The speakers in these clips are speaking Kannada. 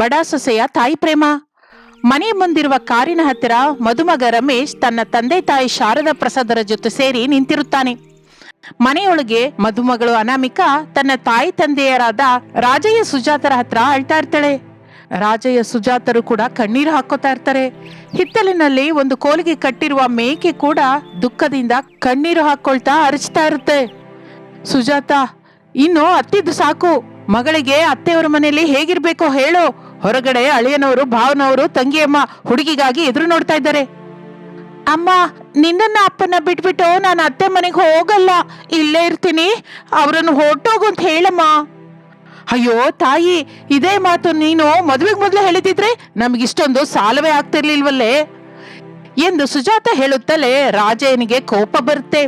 ಬಡ ಸೊಸೆಯ ತಾಯಿ ಪ್ರೇಮ. ಮನೆ ಮುಂದಿರುವ ಕಾರಿನ ಹತ್ತಿರ ಮದುಮಗ ರಮೇಶ್ ತನ್ನ ತಂದೆ ತಾಯಿ ಶಾರದಾ ಪ್ರಸಾದರ ಜೊತೆ ಸೇರಿ ನಿಂತಿರುತ್ತಾನೆ. ಮನೆಯೊಳಗೆ ಮದುಮಗಳು ಅನಾಮಿಕಾ ತನ್ನ ತಾಯಿ ತಂದೆಯರಾದ ರಾಜಯ್ಯ ಸುಜಾತರ ಹತ್ರ ಅಳ್ತಾ ಇರ್ತಾಳೆ. ರಾಜಯ್ಯ ಸುಜಾತರು ಕೂಡ ಕಣ್ಣೀರು ಹಾಕೋತಾ ಇರ್ತಾರೆ. ಹಿತ್ತಲಿನಲ್ಲಿ ಒಂದು ಕೋಲಿಗೆ ಕಟ್ಟಿರುವ ಮೇಕೆ ಕೂಡ ದುಃಖದಿಂದ ಕಣ್ಣೀರು ಹಾಕೊಳ್ತಾ ಅರಚ್ತಾ ಇರುತ್ತೆ. ಸುಜಾತ, ಇನ್ನು ಅತ್ತಿದ್ದು ಸಾಕು. ಮಗಳಿಗೆ ಅತ್ತೆಯವರ ಮನೆಯಲ್ಲಿ ಹೇಗಿರ್ಬೇಕೋ ಹೇಳು. ಹೊರಗಡೆ ಅಳಿಯನವರು, ಭಾವನವರು, ತಂಗಿಯಮ್ಮ ಹುಡುಗಿಗಾಗಿ ಎದುರು ನೋಡ್ತಾ ಇದ್ದಾರೆ. ಅಮ್ಮ, ನಿನ್ನನ್ನ ಅಪ್ಪನ ಬಿಟ್ಬಿಟ್ಟು ನಾನು ಅತ್ತೆ ಮನೆಗೆ ಹೋಗಲ್ಲ. ಇಲ್ಲೇ ಇರ್ತೀನಿ. ಅವರನ್ನು ಹೊರಟೋಗು ಅಂತ ಹೇಳಮ್ಮ. ಅಯ್ಯೋ, ತಾಯಿ, ಇದೇ ಮಾತು ನೀನು ಮದುವೆಗೆ ಹೇಳಿದ್ರೆ ಹೇಳಿದಿದ್ರೆ ನಮಗಿಷ್ಟೊಂದು ಸಾಲವೇ ಆಗ್ತಿರ್ಲಿಲ್ವಲ್ಲೇ? ಎಂದು ಸುಜಾತ ಹೇಳುತ್ತಲೇ ರಾಜಯ್ಯನಿಗೆ ಕೋಪ ಬರುತ್ತೆ.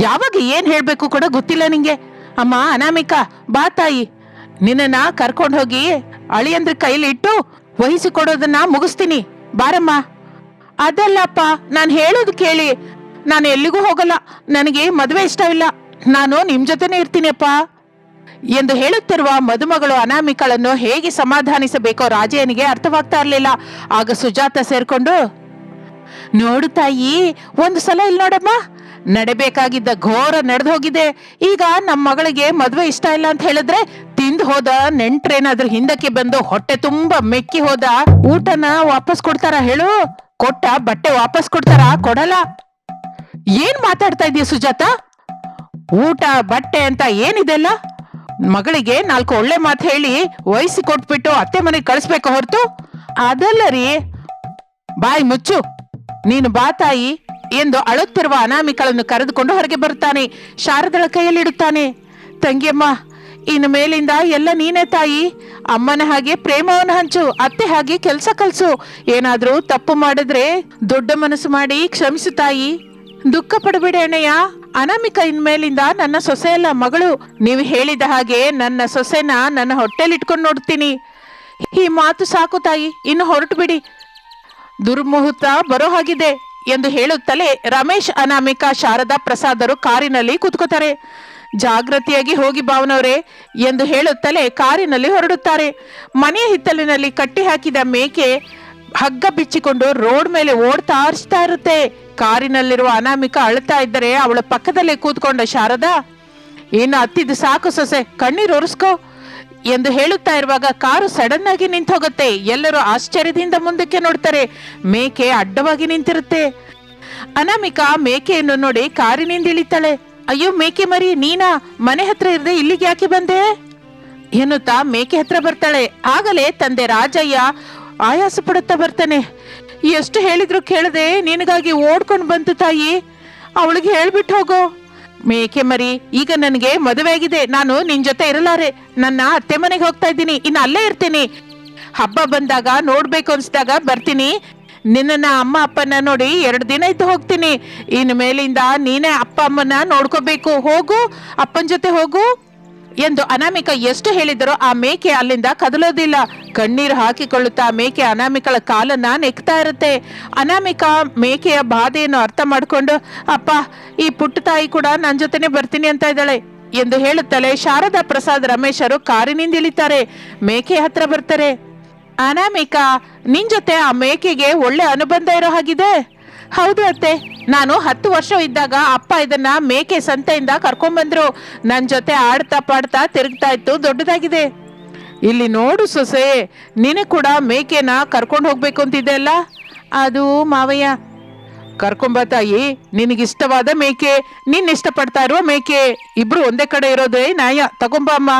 ಯಾವಾಗ ಏನ್ ಹೇಳ್ಬೇಕು ಕೂಡ ಗೊತ್ತಿಲ್ಲ ನಿಂಗೆ. ಅಮ್ಮ, ಅನಾಮಿಕಾ, ಬಾ ತಾಯಿ. ನಿನ್ನನ್ನ ಕರ್ಕೊಂಡು ಹೋಗಿ ಅಳಿಯಂದ್ರ ಕೈಲಿ ಇಟ್ಟು ವಹಿಸಿಕೊಡೋದನ್ನ ಮುಗಿಸ್ತೀನಿ. ಬಾರಮ್ಮ. ಅದಲ್ಲಪ್ಪ, ನಾನು ಹೇಳೋದು ಕೇಳಿ. ನಾನು ಎಲ್ಲಿಗೂ ಹೋಗಲ್ಲ. ನನಗೆ ಮದುವೆ ಇಷ್ಟವಿಲ್ಲ. ನಾನು ನಿಮ್ಮ ಜೊತೆನೇ ಇರ್ತೀನಿ ಅಪ್ಪ ಎಂದು ಹೇಳುತ್ತಿರುವ ಮದುಮಗಳು ಅನಾಮಿಕಳನ್ನು ಹೇಗೆ ಸಮಾಧಾನಿಸಬೇಕೋ ರಾಜಯ್ಯನಿಗೆ ಅರ್ಥವಾಗ್ತಾ ಇರಲಿಲ್ಲ. ಆಗ ಸುಜಾತ ಸೇರ್ಕೊಂಡು, ನೋಡು ತಾಯಿ, ಒಂದು ಸಲ ಇಲ್ಲಿ ನೋಡಮ್ಮ ನಡಬೇಕಾಗಿದ್ದ ಘೋರ ನಡೆದು ಹೋಗಿದೆ. ಈಗ ನಮ್ಮ ಮಗಳಿಗೆ ಮದುವೆ ಇಷ್ಟ ಇಲ್ಲ ಅಂತ ಹೇಳಿದ್ರೆ ತಿಂದು ಹೋದ, ನೆಂಟ್ರೇನಾದ್ರೂ ಹಿಂದಕ್ಕೆ ಬಂದು ಹೊಟ್ಟೆ ತುಂಬಾ ಮೆಕ್ಕಿ ಹೋದ, ಊಟನ ವಾಪಸ್ ಕೊಡ್ತಾರ ಹೇಳು? ಕೊಟ್ಟ, ಬಟ್ಟೆ ವಾಪಸ್ ಕೊಡ್ತಾರ? ಕೊಡಲ್ಲ. ಏನ್ ಮಾತಾಡ್ತಾ ಇದೀಯ ಸುಜಾತ? ಊಟ, ಬಟ್ಟೆ ಅಂತ ಏನಿದೆಲ್ಲ ಮಗಳಿಗೆ ನಾಲ್ಕು ಒಳ್ಳೆ ಮಾತು ಹೇಳಿ ವಯಸ್ಸಿ ಕೊಟ್ಬಿಟ್ಟು ಅತ್ತೆ ಮನೆಗೆ ಕಳಿಸ್ಬೇಕು ಹೊರತು. ಅದಲ್ಲ ರೀ. ಬಾಯಿ ಮುಚ್ಚು. ನೀನು ಬಾ ತಾಯಿ. ಎಂದು ಅಳುತ್ತಿರುವ ಅನಾಮಿಕಳನ್ನು ಕರೆದುಕೊಂಡು ಹೊರಗೆ ಬರುತ್ತಾನೆ. ಶಾರದಳ ಕೈಯಲ್ಲಿಡುತ್ತಾನೆ ತಂಗಿಯಮ್ಮ, ಇನ್ನು ಮೇಲಿಂದ ಎಲ್ಲ ನೀನೇ ತಾಯಿ. ಅಮ್ಮನ ಹಾಗೆ ಪ್ರೇಮವನ್ನು ಹಂಚು, ಅತ್ತೆ ಹಾಗೆ ಕೆಲಸ ಕಲಸು. ಏನಾದ್ರೂ ತಪ್ಪು ಮಾಡಿದ್ರೆ ದೊಡ್ಡ ಮನಸ್ಸು ಮಾಡಿ ಕ್ಷಮಿಸು ತಾಯಿ. ದುಃಖ ಪಡಬೇಡಿ ಅಣ್ಣಯ್ಯ. ಅನಾಮಿಕ ಇನ್ಮೇಲಿಂದ ನನ್ನ ಸೊಸೆಯಲ್ಲ ಮಗಳು. ನೀವು ಹೇಳಿದ ಹಾಗೆ ನನ್ನ ಸೊಸೆನ ನನ್ನ ಹೊಟ್ಟೆಲಿಟ್ಕೊಂಡು ನೋಡ್ತೀನಿ. ಈ ಮಾತು ಸಾಕು ತಾಯಿ. ಇನ್ನು ಹೊರಟು ಬಿಡಿ. ದುರ್ಮುಹೂರ್ತ ಬರೋ ಹಾಗಿದೆ. ಎಂದು ಹೇಳುತ್ತಲೇ ರಮೇಶ್ ಅನಾಮಿಕಾ ಶಾರದಾ ಪ್ರಸಾದರು ಕಾರಿನಲ್ಲಿ ಕೂತ್ಕೋತಾರೆ. ಜಾಗೃತಿಯಾಗಿ ಹೋಗಿ ಭಾವನವರೇ ಎಂದು ಹೇಳುತ್ತಲೇ ಕಾರಿನಲ್ಲಿ ಹೊರಡುತ್ತಾರೆ. ಮನೆಯ ಹಿತ್ತಲಿನಲ್ಲಿ ಕಟ್ಟಿ ಹಾಕಿದ ಮೇಕೆ ಹಗ್ಗ ಬಿಚ್ಚಿಕೊಂಡು ರೋಡ್ ಮೇಲೆ ಓಡ್ತಾ ಆರಿಸ್ತಾ ಇರುತ್ತೆ. ಕಾರಿನಲ್ಲಿರುವ ಅನಾಮಿಕಾ ಅಳ್ತಾ ಇದ್ದರೆ ಅವಳ ಪಕ್ಕದಲ್ಲೇ ಕೂತ್ಕೊಂಡ ಶಾರದಾ, ಏನು ಹತ್ತಿದ್ದು ಸಾಕು ಸೊಸೆ, ಕಣ್ಣೀರು ಒರೆಸ್ಕೋ. ಎಂದು ಹೇಳುತ್ತಾ ಇರುವಾಗ ಕಾರು ಸಡನ್ ಆಗಿ ನಿಂತು ಹೋಗುತ್ತೆ ಎಲ್ಲರೂ ಆಶ್ಚರ್ಯದಿಂದ ಮುಂದಕ್ಕೆ ನೋಡ್ತಾರೆ. ಮೇಕೆ ಅಡ್ಡವಾಗಿ ನಿಂತಿರುತ್ತೆ. ಅನಾಮಿಕಾ ಮೇಕೆಯನ್ನು ನೋಡಿ ಕಾರಿನಿಂದ ಇಳಿತಾಳೆ. ಅಯ್ಯೋ, ಮೇಕೆ ಮರಿ, ನೀನಾ? ಮನೆ ಹತ್ರ ಇರದೆ ಇಲ್ಲಿಗೆ ಯಾಕೆ ಬಂದೆ? ಎನ್ನುತ್ತಾ ಮೇಕೆ ಹತ್ರ ಬರ್ತಾಳೆ. ಆಗಲೇ ತಂದೆ ರಾಜಯ್ಯ ಆಯಾಸ ಪಡುತ್ತಾ ಬರ್ತಾನೆ. ಎಷ್ಟು ಹೇಳಿದ್ರು ಕೇಳದೆ ನಿನಗಾಗಿ ಓಡ್ಕೊಂಡು ಬಂತು ತಾಯಿ. ಅವಳಿಗೆ ಹೇಳ್ಬಿಟ್ಟು ಹೋಗೋ. ಮೇಕೆ ಮರಿ, ಈಗ ನನಗೆ ಮದುವೆ ಆಗಿದೆ ನಾನು ನಿನ್ ಜೊತೆ ಇರಲಾರೆ. ನನ್ನ ಅತ್ತೆ ಮನೆಗೆ ಹೋಗ್ತಾ ಇದ್ದೀನಿ. ಇನ್ನು ಅಲ್ಲೇ ಇರ್ತೀನಿ. ಹಬ್ಬ ಬಂದಾಗ ನೋಡ್ಬೇಕು ಅನ್ಸ್ದಾಗ ಬರ್ತೀನಿ. ನಿನ್ನ ಅಮ್ಮ ಅಪ್ಪನ ನೋಡಿ ಎರಡು ದಿನ ಇದ್ದು ಹೋಗ್ತೀನಿ. ಇನ್ನು ಮೇಲಿಂದ ನೀನೇ ಅಪ್ಪ ಅಮ್ಮನ ನೋಡ್ಕೋಬೇಕು. ಹೋಗು. ಅಪ್ಪನ ಜೊತೆ ಹೋಗು. ಎಂದು ಅನಾಮಿಕ ಎಷ್ಟು ಹೇಳಿದರೂ ಆ ಮೇಕೆ ಅಲ್ಲಿಂದ ಕದಲೋದಿಲ್ಲ. ಕಣ್ಣೀರು ಹಾಕಿಕೊಳ್ಳುತ್ತಾ ಮೇಕೆ ಅನಾಮಿಕಳ ಕಾಲನ್ನ ನೆಕ್ತಾ ಇರುತ್ತೆ. ಅನಾಮಿಕ ಮೇಕೆಯ ಬಾಧೆಯನ್ನು ಅರ್ಥ ಮಾಡಿಕೊಂಡು, ಅಪ್ಪ, ಈ ಪುಟ್ಟ ತಾಯಿ ಕೂಡ ನನ್ನ ಜೊತೆನೆ ಬರ್ತೀನಿ ಅಂತ ಇದ್ದಾಳೆ ಎಂದು ಹೇಳುತ್ತಲೇ ಶಾರದಾ ಪ್ರಸಾದ್ ರಮೇಶರು ಕಾರಿನಿಂದ ಇಳಿತಾರೆ. ಮೇಕೆ ಹತ್ರ ಬರ್ತಾರೆ. ಅನಾಮಿಕಾ, ನಿನ್ ಜೊತೆ ಆ ಮೇಕೆಗೆ ಒಳ್ಳೆ ಅನುಬಂಧ ಇರೋ ಹಾಗಿದೆ ಹೌದು ಅತ್ತೆ. ನಾನು ಹತ್ತು ವರ್ಷ ಇದ್ದಾಗ ಅಪ್ಪ ಇದನ್ನ ಮೇಕೆ ಸಂತೆಯಿಂದ ಕರ್ಕೊಂಡ್ಬಂದ್ರು ನನ್ನ ಜೊತೆ ಆಡ್ತಾ ಪಾಡ್ತಾ ತಿರುಗ್ತಾ ಇತ್ತು, ದೊಡ್ಡದಾಗಿದೆ. ಇಲ್ಲಿ ನೋಡು ಸೊಸೆ ನೀನು ಕೂಡ ಮೇಕೆನ ಕರ್ಕೊಂಡು ಹೋಗ್ಬೇಕು ಅಂತಿದ್ದೆ ಅಲ್ಲ? ಅದು ಮಾವಯ್ಯ. ಕರ್ಕೊಂಬ ತಾಯಿ, ನಿನಗಿಷ್ಟವಾದ ಮೇಕೆ, ನಿನ್ ಇಷ್ಟಪಡ್ತಾ ಇರುವ ಮೇಕೆ. ಇಬ್ರು ಒಂದೇ ಕಡೆ ಇರೋದೇ ನಾಯ ತಗೊಂಬ ಅಮ್ಮ.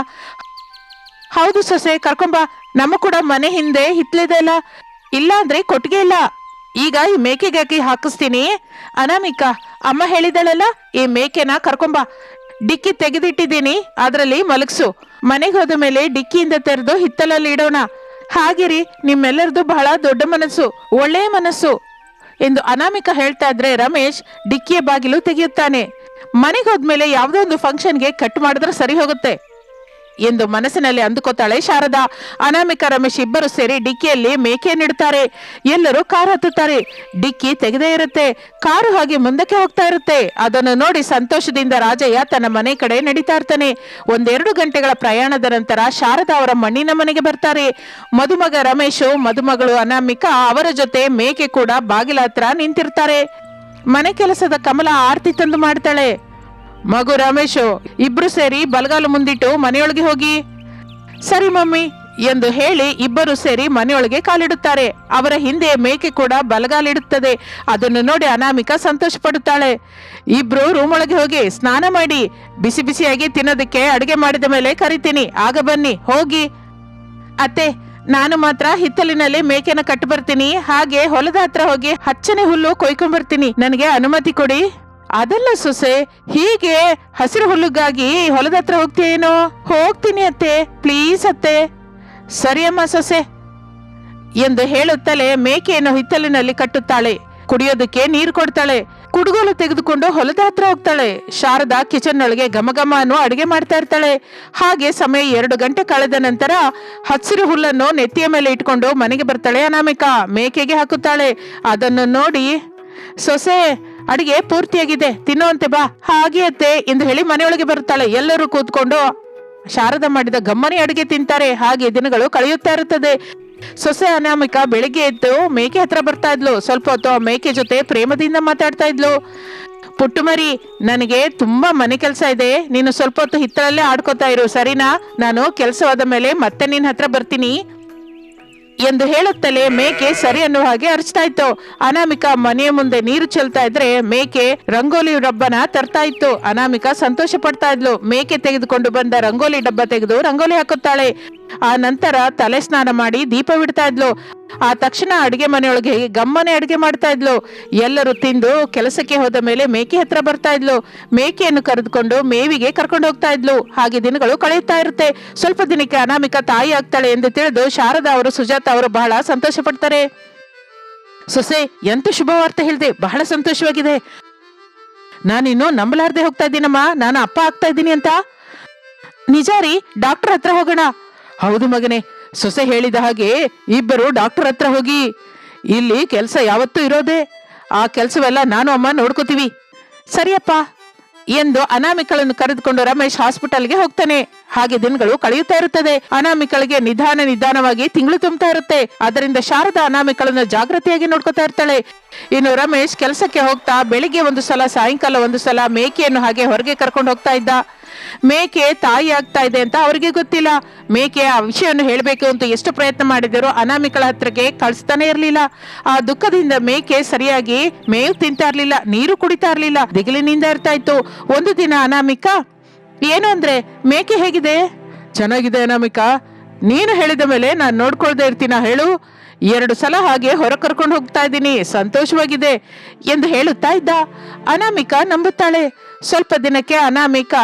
ಹೌದು ಸೊಸೆ ಕರ್ಕೊಂಬ ನಮ್ಮ ಕೂಡ ಮನೆ ಹಿಂದೆ ಹಿತ್ಲಿದೆ ಅಲ್ಲ? ಇಲ್ಲ ಅಂದ್ರೆ ಕೊಟ್ಟಿಗೆ ಇಲ್ಲ. ಈಗ ಈ ಮೇಕೆಗೆ ಹಾಕಿ ಹಾಕಿಸ್ತೀನಿ. ಅನಾಮಿಕಾ, ಅಮ್ಮ ಹೇಳಿದಳಲ್ಲ, ಈ ಮೇಕೆನ ಕರ್ಕೊಂಬ. ಡಿಕ್ಕಿ ತೆಗೆದಿಟ್ಟಿದ್ದೀನಿ, ಅದರಲ್ಲಿ ಮಲಗಿಸು. ಮನೆಗೆ ಹೋದ ಮೇಲೆ ಡಿಕ್ಕಿಯಿಂದ ತೆರೆದು ಹಿತ್ತಲಲ್ಲಿ ಇಡೋಣ. ಹಾಗಿರಿ ನಿಮ್ಮೆಲ್ಲರದು ಬಹಳ ದೊಡ್ಡ ಮನಸ್ಸು, ಒಳ್ಳೆಯ ಮನಸ್ಸು. ಎಂದು ಅನಾಮಿಕ ಹೇಳ್ತಾ ಇದ್ರೆ ರಮೇಶ್ ಡಿಕ್ಕಿಯ ಬಾಗಿಲು ತೆಗೆಯುತ್ತಾನೆ. ಮನೆಗೆ ಹೋದ್ಮೇಲೆ ಯಾವುದೋ ಒಂದು ಫಂಕ್ಷನ್ಗೆ ಕಟ್ ಮಾಡಿದ್ರೆ ಸರಿ ಹೋಗುತ್ತೆ. ಎಂದು ಮನಸ್ಸಿನಲ್ಲಿ ಅಂದುಕೊತಾಳೆ ಶಾರದಾ ಅನಾಮಿಕ ರಮೇಶ್ ಇಬ್ಬರು ಸೇರಿ ಡಿಕ್ಕಿಯಲ್ಲಿ ಮೇಕೆ ನೀಡುತ್ತಾರೆ. ಎಲ್ಲರೂ ಕಾರ್ ಹತ್ತುತ್ತಾರೆ. ಡಿಕ್ಕಿ ತೆಗೆದೇ ಇರುತ್ತೆ. ಕಾರು ಹಾಗೆ ಮುಂದಕ್ಕೆ ಹೋಗ್ತಾ ಇರುತ್ತೆ. ಅದನ್ನು ನೋಡಿ ಸಂತೋಷದಿಂದ ರಾಜಯ್ಯ ತನ್ನ ಮನೆ ಕಡೆ ನಡೀತಾ ಇರ್ತಾನೆ. ಒಂದೆರಡು ಗಂಟೆಗಳ ಪ್ರಯಾಣದ ನಂತರ ಶಾರದಾ ಅವರ ಮಣ್ಣಿನ ಮನೆಗೆ ಬರ್ತಾರೆ. ಮದುಮಗ ರಮೇಶು, ಮದುಮಗಳು ಅನಾಮಿಕಾ ಅವರ ಜೊತೆ ಮೇಕೆ ಕೂಡ ಬಾಗಿಲ ಹತ್ರ ನಿಂತಿರ್ತಾರೆ. ಮನೆ ಕೆಲಸದ ಕಮಲ ಆರ್ತಿ ತಂದು ಮಾಡ್ತಾಳೆ. ಮಗು ರಮೇಶು, ಇಬ್ರು ಸೇರಿ ಬಲಗಾಲು ಮುಂದಿಟ್ಟು ಮನೆಯೊಳಗೆ ಹೋಗಿ. ಸರಿ ಮಮ್ಮಿ ಎಂದು ಹೇಳಿ ಇಬ್ಬರು ಸೇರಿ ಮನೆಯೊಳಗೆ ಕಾಲಿಡುತ್ತಾರೆ. ಅವರ ಹಿಂದೆ ಮೇಕೆ ಕೂಡ ಬಲಗಾಲಿಡುತ್ತದೆ. ಅದನ್ನು ನೋಡಿ ಅನಾಮಿಕ ಸಂತೋಷ ಪಡುತ್ತಾಳೆ ಇಬ್ರು ರೂಮ್ ಒಳಗೆ ಹೋಗಿ ಸ್ನಾನ ಮಾಡಿ, ಬಿಸಿ ಬಿಸಿಯಾಗಿ ತಿನ್ನೋದಕ್ಕೆ ಅಡುಗೆ ಮಾಡಿದ ಮೇಲೆ ಕರಿತೀನಿ. ಆಗ ಬನ್ನಿ, ಹೋಗಿ. ಅತ್ತೆ, ನಾನು ಮಾತ್ರ ಹಿತ್ತಲಿನಲ್ಲಿ ಮೇಕೆನ ಕಟ್ಟು ಬರ್ತೀನಿ. ಹಾಗೆ ಹೊಲದ ಹತ್ರ ಹೋಗಿ ಹಚ್ಚನೆ ಹುಲ್ಲು ಕೊಯ್ಕೊಂಡ್ ಬರ್ತೀನಿ ನನಗೆ ಅನುಮತಿ ಕೊಡಿ. ಅದಲ್ಲ ಸೊಸೆ, ಹೀಗೆ ಹಸಿರು ಹುಲ್ಲುಗಾಗಿ ಹೊಲದ ಹತ್ರ ಹೋಗ್ತೀಯೇನೋ? ಹೋಗ್ತೀನಿ ಅತ್ತೆ ಪ್ಲೀಸ್ ಅತ್ತೆ. ಸರಿಯಮ್ಮ ಸೊಸೆ, ಎಂದು ಹೇಳುತ್ತಲೇ ಮೇಕೆಯನ್ನು ಹಿತ್ತಲಿನಲ್ಲಿ ಕಟ್ಟುತ್ತಾಳೆ. ಕುಡಿಯೋದಕ್ಕೆ ನೀರು ಕೊಡ್ತಾಳೆ. ಕುಡುಗೋಲು ತೆಗೆದುಕೊಂಡು ಹೊಲದ ಹತ್ರ ಹೋಗ್ತಾಳೆ. ಶಾರದಾ ಕಿಚನ್ ಒಳಗೆ ಘಮಘಮ ಅನ್ನೋ ಅಡುಗೆ ಮಾಡ್ತಾ ಇರ್ತಾಳೆ. ಹಾಗೆ ಸಮಯ ಎರಡು ಗಂಟೆ ಕಳೆದ ನಂತರ ಹಸಿರು ಹುಲ್ಲನ್ನು ನೆತ್ತಿಯ ಮೇಲೆ ಇಟ್ಕೊಂಡು ಮನೆಗೆ ಬರ್ತಾಳೆ ಅನಾಮಿಕಾ. ಮೇಕೆಗೆ ಹಾಕುತ್ತಾಳೆ. ಅದನ್ನು ನೋಡಿ, ಸೊಸೆ ಅಡಿಗೆ ಪೂರ್ತಿಯಾಗಿದೆ. ತಿನ್ನುವಂತೆ ಬಾ. ಹಾಗೆ ಅತ್ತೆ ಎಂದು ಹೇಳಿ ಮನೆಯೊಳಗೆ ಬರುತ್ತಾಳೆ. ಎಲ್ಲರೂ ಕೂತ್ಕೊಂಡು ಶಾರದ ಮಾಡಿದ ಗಮ್ಮನೆ ಅಡಿಗೆ ತಿಂತಾರೆ. ಹಾಗೆ ದಿನಗಳು ಕಳೆಯುತ್ತಾ ಇರುತ್ತದೆ. ಸೊಸೆ ಅನಾಮಿಕ ಬೆಳಿಗ್ಗೆ ಎದ್ದು ಮೇಕೆ ಹತ್ರ ಬರ್ತಾ ಇದ್ಲು. ಸ್ವಲ್ಪ ಹೊತ್ತು ಮೇಕೆ ಜೊತೆ ಪ್ರೇಮದಿಂದ ಮಾತಾಡ್ತಾ ಇದ್ಲು. ಪುಟ್ಟು ಮರಿ, ನನಗೆ ತುಂಬಾ ಮನೆ ಕೆಲಸ ಇದೆ. ನೀನು ಸ್ವಲ್ಪ ಹೊತ್ತು ಹಿತ್ತಲಲ್ಲೇ ಆಡ್ಕೋತಾ ಇರು. ಸರಿನಾ? ನಾನು ಕೆಲಸವಾದ ಮೇಲೆ ಮತ್ತೆ ನಿನ್ನ ಹತ್ರ ಬರ್ತೀನಿ. ಎಂದು ಹೇಳುತ್ತಲೇ ಮೇಕೆ ಸರಿ ಅನ್ನುವ ಹಾಗೆ ಅರ್ಚ್ತಾ ಇತ್ತು. ಅನಾಮಿಕ ಮನೆಯ ಮುಂದೆ ನೀರು ಚೆಲ್ತಾ ಇದ್ರೆ ಮೇಕೆ ರಂಗೋಲಿ ಡಬ್ಬನ ತರ್ತಾ ಇತ್ತು. ಅನಾಮಿಕ ಸಂತೋಷ ಪಡ್ತಾ ಇದ್ಲು. ಮೇಕೆ ತೆಗೆದುಕೊಂಡು ಬಂದ ರಂಗೋಲಿ ಡಬ್ಬ ತೆಗೆದು ರಂಗೋಲಿ ಹಾಕುತ್ತಾಳೆ. ಆ ನಂತರ ತಲೆ ಸ್ನಾನ ಮಾಡಿ ದೀಪ ಬಿಡ್ತಾ ಇದ್ಲು. ಆ ತಕ್ಷಣ ಅಡಿಗೆ ಮನೆಯೊಳಗೆ ಗಮ್ಮನೆ ಅಡಿಗೆ ಮಾಡ್ತಾ ಇದ್ಲು. ಎಲ್ಲರೂ ತಿಂದು ಕೆಲಸಕ್ಕೆ ಹೋದ ಮೇಲೆ ಮೇಕೆ ಹತ್ರ ಬರ್ತಾ ಇದ್ಲು. ಮೇಕೆಯನ್ನು ಕರೆದುಕೊಂಡು ಮೇವಿಗೆ ಕರ್ಕೊಂಡು ಹೋಗ್ತಾ ಇದ್ಲು. ಹಾಗೆ ದಿನಗಳು ಕಳೆಯುತ್ತಾ ಇರುತ್ತೆ. ಸ್ವಲ್ಪ ದಿನಕ್ಕೆ ಅನಾಮಿಕ ತಾಯಿ ಆಗ್ತಾಳೆ ಎಂದು ತಿಳಿದು ಶಾರದಾ ಅವರು ಸುಜಾತ ಅವರು ಬಹಳ ಸಂತೋಷ ಪಡ್ತಾರೆ ಸೊಸೆ, ಎಂತ ಶುಭವಾರ್ತೆ ಹೇಳಿದೆ. ಬಹಳ ಸಂತೋಷವಾಗಿದೆ. ನಾನಿನ್ನು ನಂಬಲಾರ್ದೆ ಹೋಗ್ತಾ ಇದ್ದೀನಮ್ಮ. ನಾನು ಅಪ್ಪ ಆಗ್ತಾ ಇದ್ದೀನಿ ಅಂತ. ನಿಜಾರಿ ಡಾಕ್ಟರ್ ಹತ್ರ ಹೋಗೋಣ. ಹೌದು ಮಗನೇ, ಸೊಸೆ ಹೇಳಿದ ಹಾಗೆ ಇಬ್ಬರು ಡಾಕ್ಟರ್ ಹತ್ರ ಹೋಗಿ, ಇಲ್ಲಿ ಕೆಲಸ ಯಾವತ್ತೂ ಇರೋದೇ, ಆ ಕೆಲಸವೆಲ್ಲ ನಾನು ಅಮ್ಮ ನೋಡ್ಕೋತೀವಿ. ಸರಿಯಪ್ಪ, ಎಂದು ಅನಾಮಿಕಳನ್ನು ಕರೆದುಕೊಂಡು ರಮೇಶ್ ಹಾಸ್ಪಿಟಲ್ಗೆ ಹೋಗ್ತಾನೆ. ಹಾಗೆ ದಿನಗಳು ಕಳೆಯುತ್ತಾ ಇರುತ್ತದೆ. ಅನಾಮಿಕಳಿಗೆ ನಿಧಾನ ನಿಧಾನವಾಗಿ ತಿಂಗಳು ತುಂಬುತ್ತಾ ಇರುತ್ತೆ. ಅದರಿಂದ ಶಾರದಾ ಅನಾಮಿಕಳನ್ನು ಜಾಗೃತಿಯಾಗಿ ನೋಡ್ಕೋತಾ ಇರ್ತಾಳೆ. ಇನ್ನು ರಮೇಶ್ ಕೆಲಸಕ್ಕೆ ಹೋಗ್ತಾ, ಬೆಳಿಗ್ಗೆ ಒಂದು ಸಲ, ಸಾಯಂಕಾಲ ಒಂದು ಸಲ ಮೇಕೆಯನ್ನು ಹಾಗೆ ಹೊರಗೆ ಕರ್ಕೊಂಡು ಹೋಗ್ತಾ ಇದ್ದ. ಮೇಕೆ ತಾಯಿ ಆಗ್ತಾ ಇದೆ ಅಂತ ಅವರಿಗೆ ಗೊತ್ತಿಲ್ಲ. ಮೇಕೆ ಆ ವಿಷಯವನ್ನು ಹೇಳಬೇಕು ಅಂತ ಎಷ್ಟು ಪ್ರಯತ್ನ ಮಾಡಿದರೂ ಅನಾಮಿಕಳ ಹತ್ರಕ್ಕೆ ಕಳಿಸ್ತಾನೆ ಇರಲಿಲ್ಲ. ಆ ದುಃಖದಿಂದ ಮೇಕೆ ಸರಿಯಾಗಿ ಮೇವು ತಿಂತಾ ಇರ್ಲಿಲ್ಲ, ನೀರು ಕುಡಿತಾ ಇರ್ಲಿಲ್ಲ, ದಿಗಿಲಿನಿಂದ ಇರ್ತಾ ಇತ್ತು. ಒಂದು ದಿನ ಅನಾಮಿಕ, ಏನು ಅಂದ್ರೆ, ಮೇಕೆ ಹೇಗಿದೆ? ಚೆನ್ನಾಗಿದೆ ಅನಾಮಿಕಾ. ನೀನು ಹೇಳಿದ ಮೇಲೆ ನಾನು ನೋಡ್ಕೊಳ್ದೆ ಇರ್ತೀನ ಹೇಳು. ಎರಡು ಸಲ ಹಾಗೆ ಹೊರ ಕರ್ಕೊಂಡು ಹೋಗ್ತಾ ಇದ್ದೀನಿ, ಸಂತೋಷವಾಗಿದೆ ಎಂದು ಹೇಳುತ್ತಾ ಇದ್ದ ಅನಾಮಿಕ ನಂಬುತ್ತಾಳೆ. ಸ್ವಲ್ಪ ದಿನಕ್ಕೆ ಅನಾಮಿಕ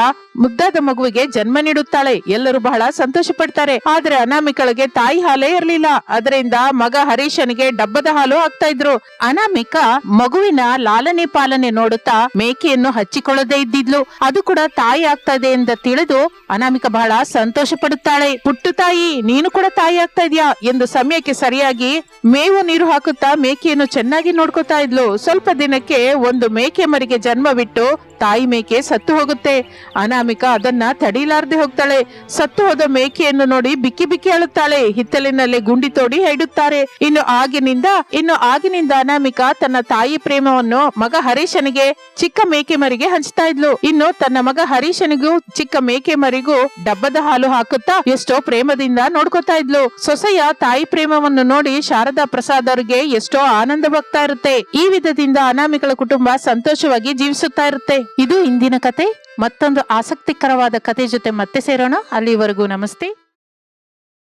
ಮುದ್ದಾದ ಮಗುವಿಗೆ ಜನ್ಮ ನೀಡುತ್ತಾಳೆ. ಎಲ್ಲರೂ ಬಹಳ ಸಂತೋಷ ಪಡ್ತಾರೆ ಆದ್ರೆ ಅನಾಮಿಕಳಿಗೆ ತಾಯಿ ಹಾಲೇ ಇರಲಿಲ್ಲ. ಅದರಿಂದ ಮಗ ಹರೀಶನಿಗೆ ಡಬ್ಬದ ಹಾಲು ಆಗ್ತಾ ಇದ್ರು. ಅನಾಮಿಕ ಮಗುವಿನ ಲಾಲನೆ ಪಾಲನೆ ನೋಡುತ್ತಾ ಮೇಕೆಯನ್ನು ಹಚ್ಚಿಕೊಳ್ಳದೇ ಇದ್ದಿದ್ಲು. ಅದು ಕೂಡ ತಾಯಿ ಆಗ್ತಾ ಇದೆ ಎಂದು ತಿಳಿದು ಅನಾಮಿಕ ಬಹಳ ಸಂತೋಷ ಪಡುತ್ತಾಳೆ ಪುಟ್ಟು ತಾಯಿ, ನೀನು ಕೂಡ ತಾಯಿ ಆಗ್ತಾ ಇದೀಯಾ? ಎಂದು ಸಮಯಕ್ಕೆ ಸರಿಯಾಗಿ ಮೇವು ನೀರು ಹಾಕುತ್ತಾ ಮೇಕೆಯನ್ನು ಚೆನ್ನಾಗಿ ನೋಡ್ಕೊತಾ ಇದ್ಲು. ಸ್ವಲ್ಪ ದಿನಕ್ಕೆ ಒಂದು ಮೇಕೆ ಮರಿಗೆ ಜನ್ಮ ಬಿಟ್ಟು ತಾಯಿ ಮೇಕೆ ಸತ್ತು ಹೋಗುತ್ತೆ. ಅನಾಮಿಕ ಅದನ್ನ ತಡೀಲಾರ್ದೆ ಹೋಗ್ತಾಳೆ. ಸತ್ತು ಹೋದ ಮೇಕೆಯನ್ನು ನೋಡಿ ಬಿಕ್ಕಿ ಬಿಕ್ಕಿ ಅಳುತ್ತಾಳೆ. ಹಿತ್ತಲಿನಲ್ಲಿ ಗುಂಡಿ ತೋಡಿ ಹೇಳುತ್ತಾರೆ ಇನ್ನು ಆಗಿನಿಂದ ಇನ್ನು ಆಗಿನಿಂದ ಅನಾಮಿಕ ತನ್ನ ತಾಯಿ ಪ್ರೇಮವನ್ನು ಮಗ ಹರೀಶನಿಗೆ, ಚಿಕ್ಕ ಮೇಕೆ ಮರಿಗೆ ಹಂಚ್ತಾ ಇದ್ಲು. ಇನ್ನು ತನ್ನ ಮಗ ಹರೀಶನಿಗೂ, ಚಿಕ್ಕ ಮೇಕೆ ಮರಿಗೂ ಡಬ್ಬದ ಹಾಲು ಹಾಕುತ್ತಾ ಎಷ್ಟೋ ಪ್ರೇಮದಿಂದ ನೋಡ್ಕೊತಾ ಇದ್ಲು. ಸೊಸೆಯ ತಾಯಿ ಪ್ರೇಮವನ್ನು ನೋಡಿ ಶಾರದಾ ಪ್ರಸಾದ್ ಅವರಿಗೆ ಎಷ್ಟೋ ಆನಂದವಾಗ್ತಾ ಇರುತ್ತೆ. ಈ ವಿಧದಿಂದ ಅನಾಮಿಕಳ ಕುಟುಂಬ ಸಂತೋಷವಾಗಿ ಜೀವಿಸುತ್ತಾ ಇರುತ್ತೆ. ಇದು ಇಂದಿನ ಕತೆ. ಮತ್ತೊಂದು ಆಸಕ್ತಿಕರವಾದ ಕತೆ ಜೊತೆ ಮತ್ತೆ ಸೇರೋಣ. ಅಲ್ಲಿವರೆಗೂ ನಮಸ್ತೆ.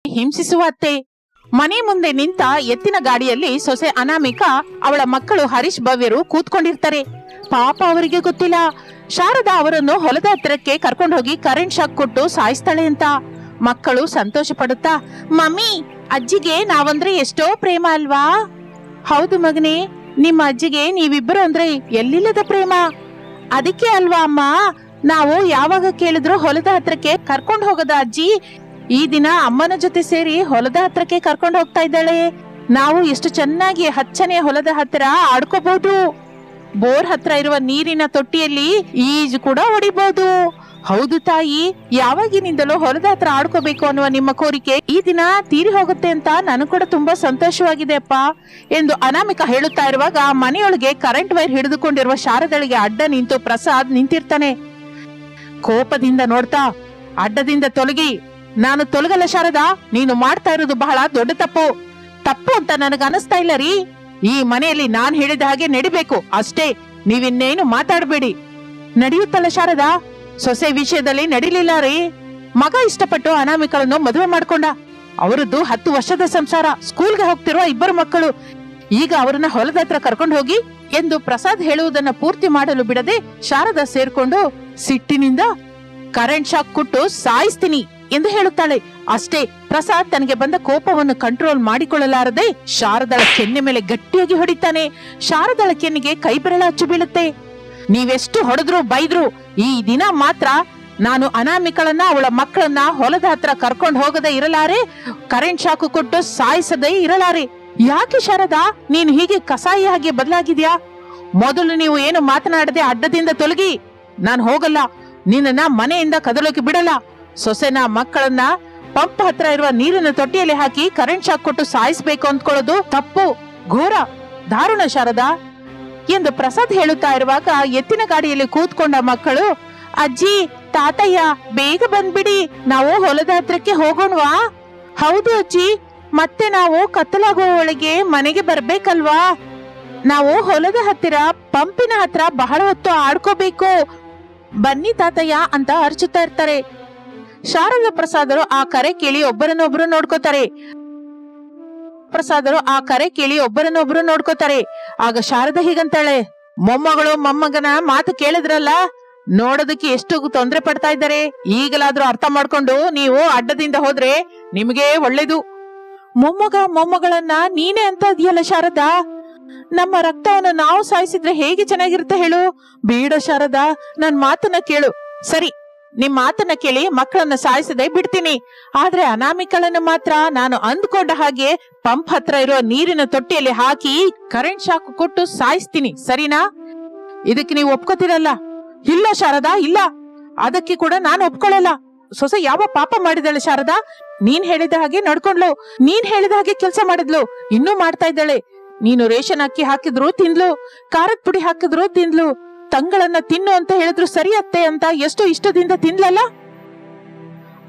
ಹಿಂಸಿಸುವ ಅತ್ತೆ. ಮನೆ ಮುಂದೆ ನಿಂತ ಎತ್ತಿನ ಗಾಡಿಯಲ್ಲಿ ಸೊಸೆ ಅನಾಮಿಕ, ಅವಳ ಮಕ್ಕಳು ಹರೀಶ್ ಭವ್ಯರು ಕೂತ್ಕೊಂಡಿರ್ತಾರೆ. ಪಾಪ ಅವರಿಗೆ ಗೊತ್ತಿಲ್ಲ. ಶಾರದಾ ಅವರನ್ನು ಹೊಲದ ಹತ್ತಿರಕ್ಕೆ ಕರ್ಕೊಂಡು ಹೋಗಿ ಕರೆಂಟ್ ಶಾಕ್ ಕೊಟ್ಟು ಸಾಯಿಸ್ತಾಳೆ ಅಂತ. ಮಕ್ಕಳು ಸಂತೋಷ ಪಡುತ್ತಾ, ಮಮ್ಮಿ, ಅಜ್ಜಿಗೆ ನಾವಂದ್ರೆ ಎಷ್ಟೋ ಪ್ರೇಮ ಅಲ್ವಾ? ಹೌದು ಮಗನೇ, ನಿಮ್ಮ ಅಜ್ಜಿಗೆ ನೀವಿಬ್ಬರು ಅಂದ್ರೆ ಎಲ್ಲಿಲ್ಲದ ಪ್ರೇಮ? ಅದಕ್ಕೆ ಅಲ್ವಾ ಅಮ್ಮ? ನಾವು ಯಾವಾಗ ಕೇಳಿದ್ರು ಹೊಲದ ಹತ್ರಕ್ಕೆ ಕರ್ಕೊಂಡು ಹೋಗದ ಅಜ್ಜಿ? ಈ ದಿನ ಅಮ್ಮನ ಜೊತೆ ಸೇರಿ ಹೊಲದ ಹತ್ರಕ್ಕೆ ಕರ್ಕೊಂಡು ಹೋಗ್ತಾ ಇದ್ದಾಳೆ. ನಾವು ಎಷ್ಟು ಚೆನ್ನಾಗಿ ಹಚ್ಚನೆಯ ಹೊಲದ ಹತ್ರ ಆಡ್ಕೋಬಹುದು ಬೋರ್ ಹತ್ರ ಇರುವ ನೀರಿನ ತೊಟ್ಟಿಯಲ್ಲಿ ಈಜು ಕೂಡ ಹೊಡಿಬಹುದು ಹೌದು ತಾಯಿ, ಯಾವಾಗಿನಿಂದಲೂ ಹೊಲದ ಹತ್ರ ಆಡ್ಕೋಬೇಕು ಅನ್ನುವ ನಿಮ್ಮ ಕೋರಿಕೆ ಈ ದಿನ ತೀರಿ ಹೋಗುತ್ತೆ ಅಂತ ನಾನು ಕೂಡ ತುಂಬಾ ಸಂತೋಷವಾಗಿದೆ ಅಪ್ಪ ಎಂದು ಅನಾಮಿಕ ಹೇಳುತ್ತಾ ಇರುವಾಗ ಮನೆಯೊಳಗೆ ಕರೆಂಟ್ ವೈರ್ ಹಿಡಿದುಕೊಂಡಿರುವ ಶಾರದಳಿಗೆ ಅಡ್ಡ ನಿಂತು ಪ್ರಸಾದ್ ನಿಂತಿರ್ತಾನೆ. ಕೋಪದಿಂದ ನೋಡ್ತಾ, ಅಡ್ಡದಿಂದ ತೊಲಗಿ, ನಾನು ತೊಲಗಲ್ಲ ಶಾರದಾ, ನೀನು ಮಾಡ್ತಾ ಇರೋದು ಬಹಳ ದೊಡ್ಡ ತಪ್ಪು. ತಪ್ಪು ಅಂತ ನನಗ ಅನಿಸ್ತಾ ಇಲ್ಲ ರೀ. ಈ ಮನೆಯಲ್ಲಿ ನಾನ್ ಹೇಳಿದ ಹಾಗೆ ನಡಿಬೇಕು, ಅಷ್ಟೇ. ನೀವಿನ್ನೇನು ಮಾತಾಡಬೇಡಿ. ನಡೆಯುತ್ತಲ್ಲ ಶಾರದ? ಸೊಸೆ ವಿಷಯದಲ್ಲಿ ನಡೀಲಿಲ್ಲ ರೀ. ಮಗ ಇಷ್ಟಪಟ್ಟು ಅನಾಮಿಕಳನ್ನು ಮದುವೆ ಮಾಡ್ಕೊಂಡ. ಅವರದ್ದು ಹತ್ತು ವರ್ಷದ ಸಂಸಾರ. ಸ್ಕೂಲ್ಗೆ ಹೋಗ್ತಿರುವ ಇಬ್ಬರು ಮಕ್ಕಳು. ಈಗ ಅವರನ್ನ ಹೊಲದ ಹತ್ರ ಕರ್ಕೊಂಡು ಹೋಗಿ ಎಂದು ಪ್ರಸಾದ್ ಹೇಳುವುದನ್ನ ಪೂರ್ತಿ ಮಾಡಲು ಬಿಡದೆ ಶಾರದಾ ಸೇರ್ಕೊಂಡು ಸಿಟ್ಟಿನಿಂದ ಕರೆಂಟ್ ಶಾಕ್ ಕೊಟ್ಟು ಸಾಯಿಸ್ತೀನಿ ಎಂದು ಹೇಳುತ್ತಾಳೆ. ಅಷ್ಟೇ ಪ್ರಸಾದ್ ತನಗೆ ಬಂದ ಕೋಪವನ್ನು ಕಂಟ್ರೋಲ್ ಮಾಡಿಕೊಳ್ಳಲಾರದೆ ಶಾರದಳ ಕೆನ್ನೆ ಮೇಲೆ ಗಟ್ಟಿಯಾಗಿ ಹೊಡಿತಾನೆ. ಶಾರದಳ ಕೆನ್ನಿಗೆ ಕೈ ಬೆರಳ ಹಚ್ಚು ಬೀಳುತ್ತೆ. ನೀವೆಷ್ಟು ಹೊಡೆದ್ರು ಬೈದ್ರು, ಈ ದಿನ ಮಾತ್ರ ನಾನು ಅನಾಮಿಕಳನ್ನ, ಅವಳ ಮಕ್ಕಳನ್ನ ಹೊಲದ ಹತ್ರ ಕರ್ಕೊಂಡು ಹೋಗದೆ ಇರಲಾರೆ, ಕರೆಂಟ್ ಶಾಕು ಕೊಟ್ಟು ಸಾಯಿಸದೇ ಇರಲಾರೆ. ಯಾಕೆ ಶಾರದಾ? ನೀನು ಹೀಗೆ ಕಸಾಯಿ ಹಾಗೆ ಬದಲಾಗಿದ್ಯಾ? ಮೊದಲು ನೀವು ಏನು ಮಾತನಾಡದೆ ಅಡ್ಡದಿಂದ ತೊಲಗಿ. ನಾನು ಹೋಗಲ್ಲ. ನಿನ್ನನ್ನ ಮನೆಯಿಂದ ಕದಲೋಕೆ ಬಿಡಲ್ಲ. ಸೊಸೆನ, ಮಕ್ಕಳನ್ನ ಪಂಪ್ ಹತ್ರ ಇರುವ ನೀರಿನ ತೊಟ್ಟಿಯಲ್ಲಿ ಹಾಕಿ ಕರೆಂಟ್ ಶಾಕ್ ಕೊಟ್ಟು ಸಾಯಿಸ್ಬೇಕು ಅಂದ್ಕೊಳ್ಳೋದು ತಪ್ಪು. ಘೋರ. ದಾರುಣ ಶಾರದಾ. ಎಂದು ಪ್ರಸಾದ್ ಹೇಳುತ್ತಾ ಇರುವಾಗ ಎತ್ತಿನ ಗಾಡಿಯಲ್ಲಿ ಕೂತ್ಕೊಂಡ ಮಕ್ಕಳು, ಅಜ್ಜಿ, ತಾತಯ್ಯ, ಬೇಗ ಬಂದ್ಬಿಡಿ. ನಾವು ಹೊಲದ ಹತ್ರಕ್ಕೆ ಹೋಗೋಣವಾ? ಹೌದು ಅಜ್ಜಿ. ಮತ್ತೆ ನಾವು ಕತ್ತಲಾಗುವ ಒಳಗೆ ಮನೆಗೆ ಬರ್ಬೇಕಲ್ವಾ? ನಾವು ಹೊಲದ ಹತ್ತಿರ, ಪಂಪಿನ ಹತ್ರ ಬಹಳ ಹೊತ್ತು ಆಡ್ಕೋಬೇಕು. ಬನ್ನಿ ತಾತಯ್ಯ ಅಂತ ಅರ್ಚುತ್ತಾ ಇರ್ತಾರೆ. ಶಾರದ ಪ್ರಸಾದರು ಆ ಕರೆ ಕೇಳಿ ಒಬ್ಬರನ್ನೊಬ್ರು ನೋಡ್ಕೋತಾರೆ. ಪ್ರಸಾದರು ಆ ಕರೆ ಕೇಳಿ ಒಬ್ಬರನ್ನೊಬ್ರು ನೋಡ್ಕೋತಾರೆ. ಆಗ ಶಾರದ ಹೀಗಂತಾಳೆ, ಮೊಮ್ಮಗಳು, ಮೊಮ್ಮಗನ ಮಾತು ಕೇಳಿದ್ರಲ್ಲ? ನೋಡೋದಕ್ಕೆ ಎಷ್ಟು ತೊಂದರೆ ಪಡ್ತಾ ಇದ್ದಾರೆ? ಈಗಲಾದ್ರೂ ಅರ್ಥ ಮಾಡ್ಕೊಂಡು ನೀವು ಅಡ್ಡದಿಂದ ಹೋದ್ರೆ ನಿಮಗೆ ಒಳ್ಳೇದು. ಮೊಮ್ಮಗ, ಮೊಮ್ಮಗಳನ್ನ ನೀನೇ ಅಂತ ಇದೆಯಲ್ಲ ಶಾರದಾ? ನಮ್ಮ ರಕ್ತವನ್ನು ನಾವು ಸಾಯಿಸಿದ್ರೆ ಹೇಗೆ ಚೆನ್ನಾಗಿರುತ್ತೆ ಹೇಳು? ಬೇಡ ಶಾರದಾ, ನನ್ ಮಾತನ್ನ ಕೇಳು. ಸರಿ, ನಿಮ್ ಮಾತನ್ನ ಕೇಳಿ ಮಕ್ಕಳನ್ನ ಸಾಯಿಸದೆ ಬಿಡ್ತೀನಿ. ಆದ್ರೆ ಅನಾಮಿಕಳನ್ನ ಮಾತ್ರ ನಾನು ಅಂದ್ಕೊಂಡ ಹಾಗೆ ಪಂಪ್ ಹತ್ರ ಇರೋ ನೀರಿನ ತೊಟ್ಟಿಯಲ್ಲಿ ಹಾಕಿ ಕರೆಂಟ್ ಶಾಕ್ ಕೊಟ್ಟು ಸಾಯಿಸ್ತೀನಿ, ಸರಿನಾ? ಇದಕ್ಕೆ ನೀವು ಒಪ್ಕೋತಿರಲ್ಲ? ಇಲ್ಲ ಶಾರದಾ, ಇಲ್ಲ. ಅದಕ್ಕೆ ಕೂಡ ನಾನು ಒಪ್ಕೊಳ್ಳಲ್ಲ. ಸೊಸೆ ಯಾವ ಪಾಪ ಮಾಡಿದಾಳೆ ಶಾರದಾ? ನೀನ್ ಹೇಳಿದ ಹಾಗೆ ನಡ್ಕೊಂಡ್ಲು. ನೀನ್ ಹೇಳಿದ ಹಾಗೆ ಕೆಲಸ ಮಾಡಿದ್ಲು. ಇನ್ನೂ ಮಾಡ್ತಾ ಇದ್ದಾಳೆ. ನೀನು ರೇಷನ್ ಅಕ್ಕಿ ಹಾಕಿದ್ರು ತಿಂದ್ಲು ಖಾರದ ಪುಡಿ ಹಾಕಿದ್ರು ತಿಂದ್ಲು ತಂಗಳನ್ನ ತಿನ್ನು ಅಂತ ಹೇಳಿದ್ರು ಸರಿ ಅತ್ತೆ ಅಂತ ಎಷ್ಟು ಇಷ್ಟದಿಂದ ತಿನ್ಲಲ್ಲ?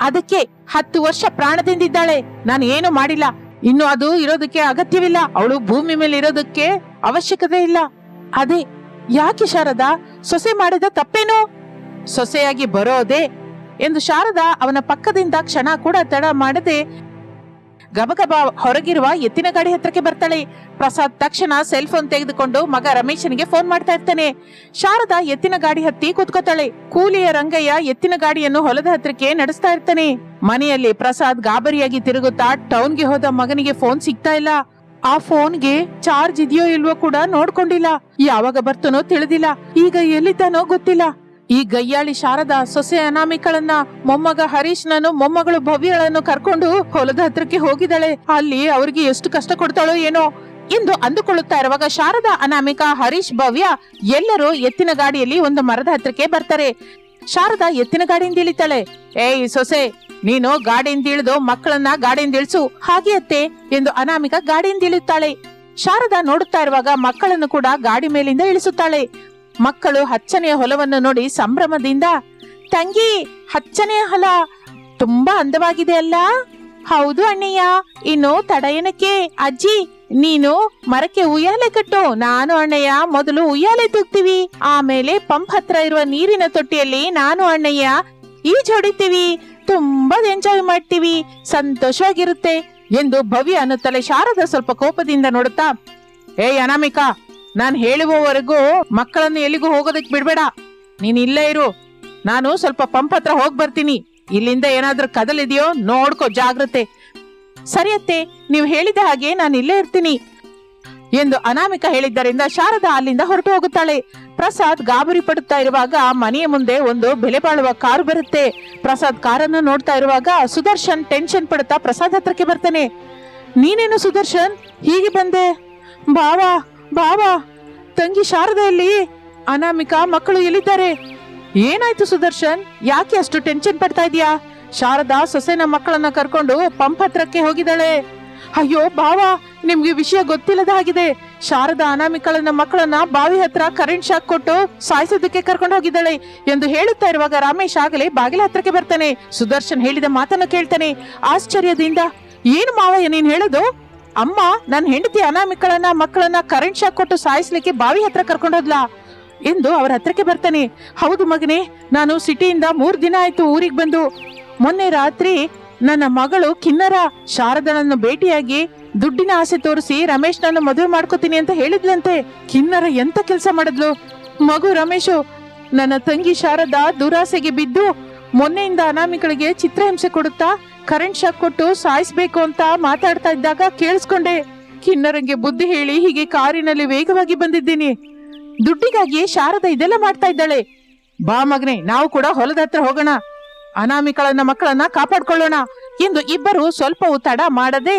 ಅದಕ್ಕೆ ಹತ್ತು ವರ್ಷ ಪ್ರಾಣದಿಂದಿದ್ದಾಳೆ. ನಾನು ಏನು ಮಾಡಿಲ್ಲ. ಇನ್ನು ಅದು ಇರೋದಕ್ಕೆ ಅಗತ್ಯವಿಲ್ಲ. ಅವಳು ಭೂಮಿ ಮೇಲೆ ಇರೋದಕ್ಕೆ ಅವಶ್ಯಕತೆ ಇಲ್ಲ. ಅದೇ, ಯಾಕೆ ಶಾರದಾ? ಸೊಸೆ ಮಾಡಿದ ತಪ್ಪೇನು? ಸೊಸೆಯಾಗಿ ಬರೋದೆ ಎಂದು ಶಾರದಾ ಅವನ ಪಕ್ಕದಿಂದ ಕ್ಷಣ ಕೂಡ ತಡ ಮಾಡದೆ ಗಬಗಬ ಹೊರಗಿರುವ ಎತ್ತಿನ ಗಾಡಿ ಹತ್ರಕ್ಕೆ ಬರ್ತಾಳೆ. ಪ್ರಸಾದ್ ತಕ್ಷಣ ಸೆಲ್ ಫೋನ್ ತೆಗೆದುಕೊಂಡು ಮಗ ರಮೇಶನಿಗೆ ಫೋನ್ ಮಾಡ್ತಾ ಇರ್ತಾನೆ. ಶಾರದಾ ಎತ್ತಿನ ಗಾಡಿ ಹತ್ತಿ ಕೂತ್ಕೋತಾಳೆ. ಕೂಲಿಯ ರಂಗಯ್ಯ ಎತ್ತಿನ ಗಾಡಿಯನ್ನು ಹೊಲದ ಹತ್ರಕ್ಕೆ ನಡೆಸ್ತಾ ಇರ್ತಾನೆ. ಮನೆಯಲ್ಲಿ ಪ್ರಸಾದ್ ಗಾಬರಿಯಾಗಿ ತಿರುಗುತ್ತಾ ಟೌನ್ಗೆ ಹೋದ ಮಗನಿಗೆ ಫೋನ್ ಸಿಗ್ತಾ ಇಲ್ಲ. ಆ ಫೋನ್ಗೆ ಚಾರ್ಜ್ ಇದೆಯೋ ಇಲ್ವೋ ಕೂಡ ನೋಡ್ಕೊಂಡಿಲ್ಲ. ಯಾವಾಗ ಬರ್ತನೋ ತಿಳಿದಿಲ್ಲ. ಈಗ ಎಲ್ಲಿದ್ದಾನೋ ಗೊತ್ತಿಲ್ಲ. ಈ ಗಯ್ಯಾಳಿ ಶಾರದಾ ಸೊಸೆ ಅನಾಮಿಕಳನ್ನ ಮೊಮ್ಮಗ ಹರೀಶ್ನನ್ನು, ಮೊಮ್ಮಗಳು ಭವ್ಯಳನ್ನು ಕರ್ಕೊಂಡು ಹೊಲದ ಹತ್ರಕ್ಕೆ ಹೋಗಿದ್ದಾಳೆ. ಅಲ್ಲಿ ಅವ್ರಿಗೆ ಎಷ್ಟು ಕಷ್ಟ ಕೊಡ್ತಾಳೋ ಏನೋ ಎಂದು ಅಂದುಕೊಳ್ಳುತ್ತಾ ಇರುವಾಗ ಶಾರದಾ, ಅನಾಮಿಕ, ಹರೀಶ್, ಭವ್ಯ ಎಲ್ಲರೂ ಎತ್ತಿನ ಗಾಡಿಯಲ್ಲಿ ಒಂದು ಮರದ ಹತ್ರಕ್ಕೆ ಬರ್ತಾರೆ. ಶಾರದಾ ಎತ್ತಿನ ಗಾಡಿಯಿಂದ ಇಳಿತಾಳೆ. ಏಯ್ ಸೊಸೆ, ನೀನು ಗಾಡಿಯಿಂದ ಇಳಿದು ಮಕ್ಕಳನ್ನ ಗಾಡಿಯಿಂದ ಇಳಿಸು. ಹಾಗೆ ಅತ್ತೆ ಎಂದು ಅನಾಮಿಕ ಗಾಡಿಯಿಂದ ಇಳಿಯುತ್ತಾಳೆ. ಶಾರದಾ ನೋಡುತ್ತಾ ಇರುವಾಗ ಮಕ್ಕಳನ್ನು ಕೂಡ ಗಾಡಿ ಮೇಲಿಂದ ಇಳಿಸುತ್ತಾಳೆ. ಮಕ್ಕಳು ಹಚ್ಚನೆಯ ಹೊಲವನ್ನು ನೋಡಿ ಸಂಭ್ರಮದಿಂದ, ತಂಗಿ, ಹಚ್ಚನೆಯ ಹೊಲ ತುಂಬಾ ಅಂದವಾಗಿದೆ ಅಲ್ಲ? ಹೌದು ಅಣ್ಣಯ್ಯ, ಇನ್ನು ತಡ ಏನಕ್ಕೆ ಅಜ್ಜಿ, ನೀನು ಮರಕ್ಕೆ ಉಯ್ಯಾಲೆ ಕಟ್ಟು. ನಾನು ಅಣ್ಣಯ್ಯ, ಮೊದಲು ಉಯ್ಯಾಲೆ ತೂಗ್ತೀವಿ. ಆಮೇಲೆ ಪಂಪ್ ಹತ್ರ ಇರುವ ನೀರಿನ ತೊಟ್ಟಿಯಲ್ಲಿ ನಾನು ಅಣ್ಣಯ್ಯ ಈಜ್ ಹೊಡಿತೀವಿ ತುಂಬಾ ಎಂಜಾಯ್ ಮಾಡ್ತೀವಿ. ಸಂತೋಷವಾಗಿರುತ್ತೆ. ಎಂದು ಭವ್ಯ ಅನ್ನುತ್ತಲೇ ಶಾರದ ಸ್ವಲ್ಪ ಕೋಪದಿಂದ ನೋಡುತ್ತಾ, ಏಯ್ ಅನಾಮಿಕಾ ನಾನ್ ಹೇಳುವವರೆಗೂ ಮಕ್ಕಳನ್ನು ಎಲ್ಲಿಗೂ ಹೋಗೋದಕ್ಕೆ ಬಿಡಬೇಡ. ನೀನ್ ಇಲ್ಲೇ ಇರು. ನಾನು ಸ್ವಲ್ಪ ಪಂಪ್ ಹತ್ರ ಹೋಗಿ ಬರ್ತೀನಿ. ಇಲ್ಲಿಂದ ಏನಾದ್ರೂ ಕದಲಿದೆಯೋ ನೋಡ್ಕೋ ಜಾಗ್ರತೆ. ಸರಿಯತ್ತೆ ನೀವು ಹೇಳಿದ ಹಾಗೆ ನಾನು ಇಲ್ಲೇ ಇರ್ತೀನಿ. ಎಂದು ಅನಾಮಿಕ ಹೇಳಿದ್ದರಿಂದ ಶಾರದಾ ಅಲ್ಲಿಂದ ಹೊರಟು ಹೋಗುತ್ತಾಳೆ. ಪ್ರಸಾದ್ ಗಾಬರಿ ಪಡುತ್ತಾ ಇರುವಾಗ ಮನೆಯ ಮುಂದೆ ಒಂದು ಬೆಲೆ ಬಾಳುವ ಕಾರು ಬರುತ್ತೆ. ಪ್ರಸಾದ್ ಕಾರನ್ನು ನೋಡ್ತಾ ಇರುವಾಗ ಸುದರ್ಶನ್ ಟೆನ್ಷನ್ ಪಡುತ್ತಾ ಪ್ರಸಾದ್ ಹತ್ರಕ್ಕೆ ಬರ್ತಾನೆ. ನೀನೇನು ಸುದರ್ಶನ್? ಹೀಗೆ ಬಂದೆ. ಬಾವಾ ಬಾವಾ ತಂಗಿ ಶಾರದೆಯಲ್ಲಿ ಅನಾಮಿಕಾ ಮಕ್ಕಳು ಎಲ್ಲಿದ್ದಾರೆ? ಏನಾಯ್ತು ಸುದರ್ಶನ್? ಯಾಕೆ ಅಷ್ಟು ಟೆನ್ಷನ್ ಪಡ್ತಾ ಇದೀಯಾ? ಶಾರದಾ ಸೊಸೆನ ಮಕ್ಕಳನ್ನ ಕರ್ಕೊಂಡು ಪಂಪ್ ಹತ್ರಕ್ಕೆ ಹೋಗಿದ್ದಾಳೆ. ಅಯ್ಯೋ ಬಾವಾ ನಿಮ್ಗೆ ವಿಷಯ ಗೊತ್ತಿಲ್ಲದ ಹಾಗಿದೆ. ಶಾರದಾ ಅನಾಮಿಕಳನ್ನ ಮಕ್ಕಳನ್ನ ಬಾವಿ ಹತ್ರ ಕರೆಂಟ್ ಶಾಕ್ ಕೊಟ್ಟು ಸಾಯಿಸೋದಕ್ಕೆ ಕರ್ಕೊಂಡು ಹೋಗಿದ್ದಾಳೆ ಎಂದು ಹೇಳುತ್ತಾ ಇರುವಾಗ ರಮೇಶ್ ಆಗಲೇ ಬಾಗಿಲ ಹತ್ರಕ್ಕೆ ಬರ್ತಾನೆ. ಸುದರ್ಶನ್ ಹೇಳಿದ ಮಾತನ್ನ ಕೇಳ್ತಾನೆ. ಆಶ್ಚರ್ಯದಿಂದ, ಏನು ಮಾವಯ್ಯ, ನೀನ್ ಹೇಳೋದು? ಅಮ್ಮ ನನ್ನ ಹೆಂಡತಿ ಅನಾಮಿಕಳನ್ನ, ಮಕ್ಕಳನ್ನ ಕರೆಂಟ್ ಶಾಕ್ ಕೊಟ್ಟು ಸಾಯಿಸ್ಲಿಕ್ಕೆ ಬಾವಿ ಹತ್ರ ಕರ್ಕೊಂಡೋದ್ಲ ಎಂದು ಅವರ ಹತ್ರಕ್ಕೆ ಬರ್ತಾನೆ. ಹೌದು ಮಗನೇ, ನಾನು ಸಿಟಿಯಿಂದ ಮೂರ್ ದಿನ ಆಯ್ತು ಊರಿಗೆ ಬಂದು. ಮೊನ್ನೆ ರಾತ್ರಿ ನನ್ನ ಮಗಳು ಕಿನ್ನರ ಶಾರದನನ್ನು ಭೇಟಿಯಾಗಿ ದುಡ್ಡಿನ ಆಸೆ ತೋರಿಸಿ ರಮೇಶ್ ನನ್ನ ಮದುವೆ ಮಾಡ್ಕೋತೀನಿ ಅಂತ ಹೇಳಿದ್ಲಂತೆ. ಕಿನ್ನರ ಎಂತ ಕೆಲಸ ಮಾಡಿದ್ಲು? ಮಗು ರಮೇಶು, ನನ್ನ ತಂಗಿ ಶಾರದಾ ದುರಾಸೆಗೆ ಬಿದ್ದು ಮೊನ್ನೆಯಿಂದ ಅನಾಮಿಗಳಿಗೆ ಚಿತ್ರಹಿಂಸೆ ಕೊಡುತ್ತಾ ಕರೆಂಟ್ ಶಾಕ್ ಕೊಟ್ಟು ಸಾಯಿಸ್ಬೇಕು ಅಂತ ಮಾತಾಡ್ತಾ ಇದ್ದಾಗ ಕೇಳಿಸ್ಕೊಂಡೆ. ಕಿನ್ನರಂಗೆ ಬುದ್ಧಿ ಹೇಳಿ ಹೀಗೆ ಕಾರಿನಲ್ಲಿ ವೇಗವಾಗಿ ಬಂದಿದ್ದೀನಿ. ದುಡ್ಡಿಗಾಗಿ ಶಾರದ ಇದೆಲ್ಲ ಮಾಡ್ತಾ ಇದ್ದಾಳೆ. ಬಾ ಮಗನೆ, ನಾವು ಕೂಡ ಹೊಲದ ಹತ್ರ ಹೋಗೋಣ. ಅನಾಮಿಕಳನ್ನ ಮಕ್ಕಳನ್ನ ಕಾಪಾಡ್ಕೊಳ್ಳೋಣ ಎಂದು ಇಬ್ಬರು ಸ್ವಲ್ಪವೂ ತಡ ಮಾಡದೆ